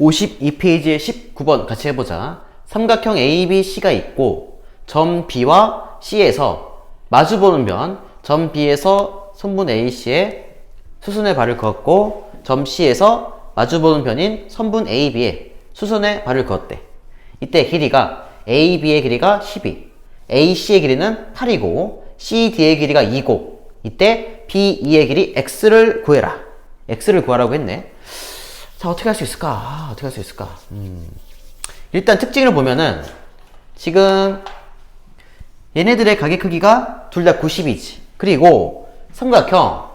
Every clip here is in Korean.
52페이지의 19번 같이 해보자. 삼각형 ABC가 있고 점 B와 C에서 마주보는 면, 점 B에서 선분 AC에 수순의 발을 그었고 점 C에서 마주보는 변인 선분 AB에 수순의 발을 그었대. 이때 길이가 AB의 길이가 12, AC의 길이는 8이고 CD의 길이가 2고 이때 BE의 길이 X를 구해라. X를 구하라고 했네. 자, 어떻게 할 수 있을까? 아, 어떻게 할 수 있을까? 음. 일단 특징을 보면은 지금 얘네들의 가게 크기가 둘 다 90이지. 그리고 삼각형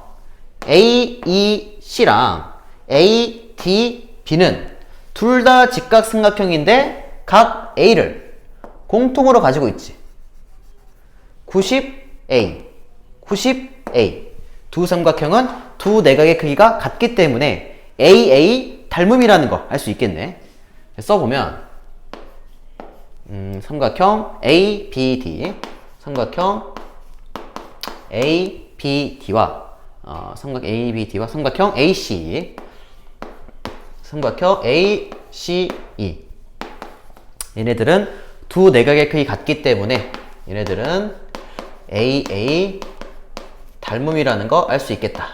AEC랑 ADB는 둘 다 직각 삼각형인데 각 A를 공통으로 가지고 있지. 90A, 90A. 두 삼각형은 두 내각의 크기가 같기 때문에 AA 닮음이라는 거 알 수 있겠네. 써보면 음, 삼각형 ABD, 삼각형 ABD와 어, 삼각 ABD와 삼각형 AC, 삼각형 ACE. 얘네들은 두 내각의 크기 같기 때문에 얘네들은 AA 닮음이라는 거 알 수 있겠다.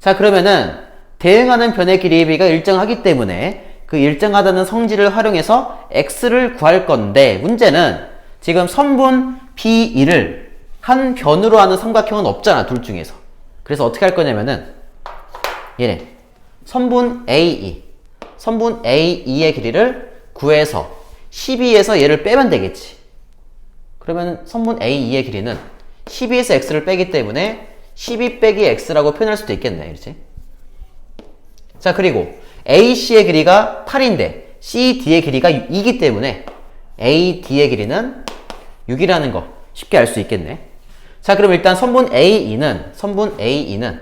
자, 그러면은 대응하는 변의 길이의 비가 일정하기 때문에 그 일정하다는 성질을 활용해서 x를 구할 건데 문제는 지금 선분 P2를 한 변으로 하는 삼각형은 없잖아, 둘 중에서. 그래서 어떻게 할 거냐면은 얘네 선분 A2 선분 A2의 길이를 구해서 12에서 얘를 빼면 되겠지. 그러면 선분 A2의 길이는 12에서 x를 빼기 때문에 12 빼기 x라고 표현할 수도 있겠네. 그렇지? 자, 그리고 AC의 길이가 8인데 CD의 길이가 2이기 때문에 AD의 길이는 6이라는 거 쉽게 알 수 있겠네. 자, 그럼 일단 선분 A2는 선분 A2는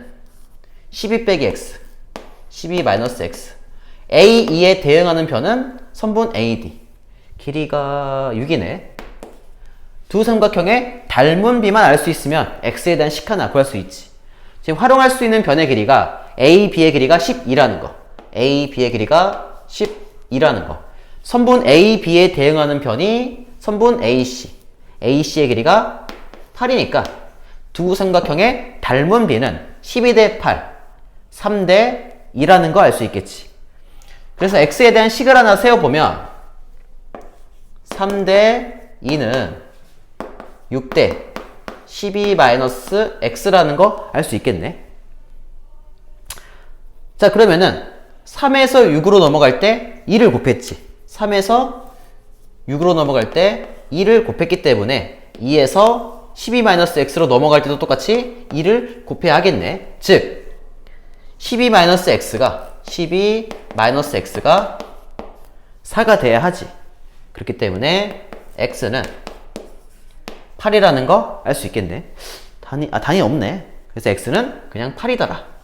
12 빼기 x 12 마이너스 x A2에 대응하는 변은 선분 AD 길이가 6이네. 두 삼각형의 닮은 비만 알 수 있으면 x에 대한 식 하나 구할 수 있지. 지금 활용할 수 있는 변의 길이가 a, b의 길이가 12라는 거. a, b의 길이가 12라는 거. 선분 a, b에 대응하는 변이 선분 ac. ac의 길이가 8이니까 두 삼각형의 닮은 비는 12대 8, 3대 2라는 거 알 수 있겠지. 그래서 x에 대한 식을 하나 세워보면 3대 2는 6대 12-x라는 거 알 수 있겠네. 자, 그러면은 3에서 6으로 넘어갈 때 2를 곱했지. 3에서 6으로 넘어갈 때 2를 곱했기 때문에 2에서 12-x로 넘어갈 때도 똑같이 2를 곱해야 하겠네. 즉 12-x가 12-x가 4가 돼야 하지. 그렇기 때문에 x는 8이라는 거 알 수 있겠네. 단위, 아, 단위 없네. 그래서 x는 그냥 8이더라.